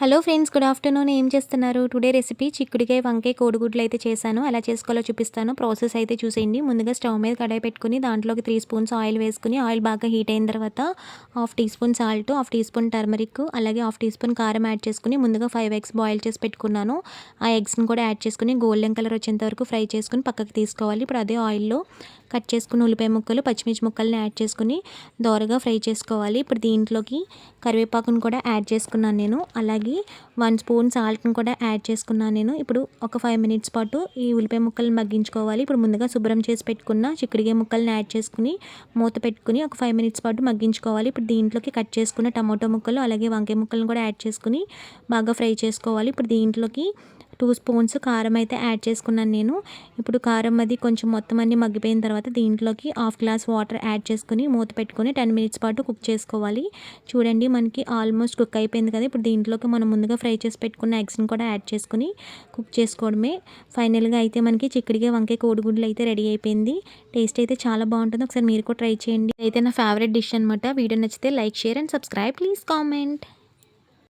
Hello friends good afternoon. ఏం చేస్తున్నారు? Today recipe చిక్కుడికాయ వంకాయ కోడిగుడ్లు అయితే చేశాను. ఎలా చేసుకోవాలో చూపిస్తాను. ప్రాసెస్ అయితే చూసేయండి. ముందుగా స్టవ్ మీద కడాయి పెట్టుకుని దాంట్లోకి త్రీ స్పూన్స్ ఆయిల్ వేసుకుని ఆయిల్ బాగా హీట్ అయిన తర్వాత half teaspoon salt half teaspoon turmeric అలాగే హాఫ్ టీ స్పూన్ కారం యాడ్ చేసుకుని ముందుగా ఫైవ్ ఎగ్స్ బాయిల్ చేసి పెట్టుకున్నాను. ఆ ఎగ్స్ని కూడా యాడ్ చేసుకుని గోల్డెన్ కలర్ వచ్చేంత వరకు ఫ్రై చేసుకుని పక్కకి తీసుకోవాలి. ఇప్పుడు అదే ఆయిల్లో కట్ చేసుకుని ఉల్లిపాయ ముక్కలు పచ్చిమిర్చి ముక్కల్ని యాడ్ చేసుకుని దోరగా ఫ్రై చేసుకోవాలి. ఇప్పుడు దీంట్లోకి కరివేపాకును కూడా యాడ్ చేసుకున్నాను నేను. అలాగే వన్ స్పూన్ సాల్ట్ని కూడా యాడ్ చేసుకున్నాను నేను. ఇప్పుడు ఒక ఫైవ్ మినిట్స్ పాటు ఈ ఉల్లిపాయ ముక్కల్ని మగ్గించుకోవాలి. ఇప్పుడు ముందుగా శుభ్రం చేసి పెట్టుకున్న చిక్కుడికాయ ముక్కల్ని యాడ్ చేసుకుని మూత పెట్టుకుని ఒక ఫైవ్ మినిట్స్ పాటు మగ్గించుకోవాలి. ఇప్పుడు దీంట్లోకి కట్ చేసుకున్న టమాటో ముక్కలు అలాగే వంకాయ ముక్కలను కూడా యాడ్ చేసుకుని బాగా ఫ్రై చేసుకోవాలి. ఇప్పుడు దీంట్లోకి టూ స్పూన్స్ కారం అయితే యాడ్ చేసుకున్నాను నేను. ఇప్పుడు కారం అది కొంచెం మొత్తం అన్ని మగ్గిపోయిన తర్వాత దీంట్లోకి హాఫ్ గ్లాస్ వాటర్ యాడ్ చేసుకుని మూత పెట్టుకొని టెన్ మినిట్స్ పాటు కుక్ చేసుకోవాలి. చూడండి మనకి ఆల్మోస్ట్ కుక్ అయిపోయింది కదా. ఇప్పుడు దీంట్లోకి మనం ముందుగా ఫ్రై చేసి పెట్టుకున్న ఎగ్స్ని కూడా యాడ్ చేసుకుని కుక్ చేసుకోవడమే. ఫైనల్గా అయితే మనకి చిక్కడిగా వంకాయ కోడిగుడ్లు అయితే రెడీ అయిపోయింది. టేస్ట్ అయితే చాలా బాగుంటుంది. ఒకసారి మీరు కూడా ట్రై చేయండి. అయితే నా ఫేవరెట్ డిష్ అనమాట వీడియో నచ్చితే like share and subscribe. Please comment.